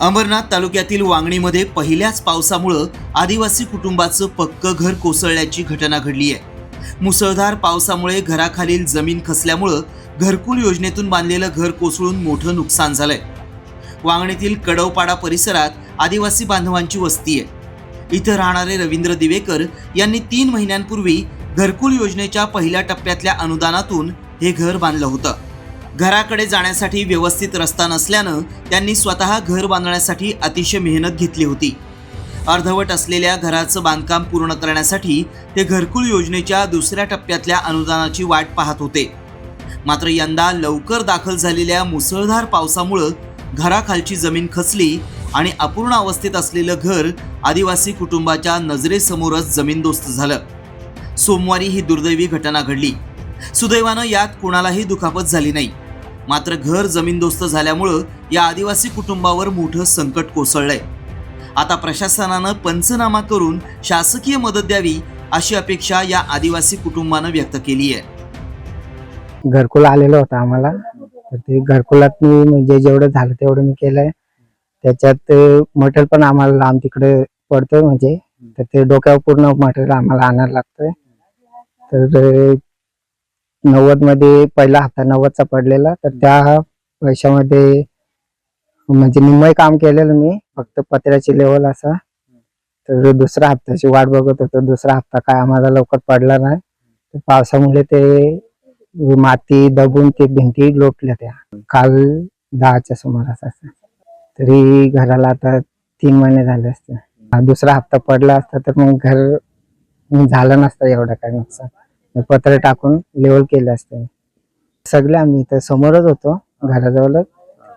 अंबरनाथ तालुक्यातील वांगणीमध्ये पहिल्याच पावसामुळं आदिवासी कुटुंबाचं पक्क घर कोसळल्याची घटना घडली आहे. मुसळधार पावसामुळे घराखालील जमीन खसल्यामुळं घरकुल योजनेतून बांधलेलं घर कोसळून मोठं नुकसान झालंय. वांगणीतील कडवपाडा परिसरात आदिवासी बांधवांची वस्ती आहे. इथं राहणारे रवींद्र दिवेकर यांनी तीन महिन्यांपूर्वी घरकुल योजनेच्या पहिल्या टप्प्यातल्या अनुदानातून हे घर बांधलं होतं. घराकडे जाण्यासाठी व्यवस्थित रस्ता नसल्यानं त्यांनी स्वतः घर बांधण्यासाठी अतिशय मेहनत घेतली होती. अर्धवट असलेल्या घराचं बांधकाम पूर्ण करण्यासाठी ते घरकुल योजनेच्या दुसऱ्या टप्प्यातल्या अनुदानाची वाट पाहत होते. मात्र यंदा लवकर दाखल झालेल्या मुसळधार पावसामुळं घराखालची जमीन खचली आणि अपूर्ण अवस्थेत असलेलं घर आदिवासी कुटुंबाच्या नजरेसमोरच जमीनदोस्त झालं. सोमवारी ही दुर्दैवी घटना घडली. सुदैवानं यात कोणालाही दुखापत झाली नाही. मात्र घर जमीनदोस्त झाल्यामुळं या आदिवासी कुटुंबावर मोठं संकट कोसळलंय. आता प्रशासनानं पंचनामा करून शासकीय मदत द्यावी अशी अपेक्षा या आदिवासी कुटुंबानं व्यक्त केली आहे. घरकुल आलेलं होतं आम्हाला. तर ते घरकुलात मी म्हणजे जेवढं झालं तेवढं मी केलंय. त्याच्यात मटेरियल पण आम्हाला लांब तिकडे पडतोय म्हणजे. तर ते डोक्यावर पूर्ण मटेरियल आम्हाला आणायला लागतंय. तर नव्वदमध्ये पहिला हप्ता नव्वदचा पडलेला तर त्या पैशामध्ये म्हणजे निम्मय काम केलेलं मी फक्त पत्र्याची लेवल असा. तर दुसऱ्या हप्त्याची वाट बघत होतो दुसरा हप्ता काय आम्हाला लवकर पडला नाही. तर पावसामुळे ते माती दबून ते भिंती लोटल्या त्या. काल दहाच्या सुमारास असं. तरी घराला आता तीन महिने झाले असते दुसरा हप्ता पडला असता तर मग घर झालं नसतं एवढं काय नुकसान. पत्र टाकून लेवल केलं असतं. सगळे आम्ही इथं समोरच होतो घराजवळच.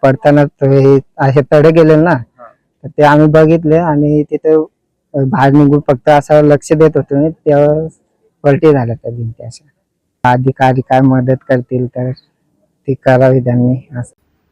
पडताना हे असे तडे गेले ना तर ते आम्ही बघितले आणि तिथे बाहेर निघून फक्त असं लक्ष देत होतो तेव्हा पलटी झाल्या त्या भिंती अशा. अधिकारी काय मदत करतील तर ती करावी त्यांनी असं.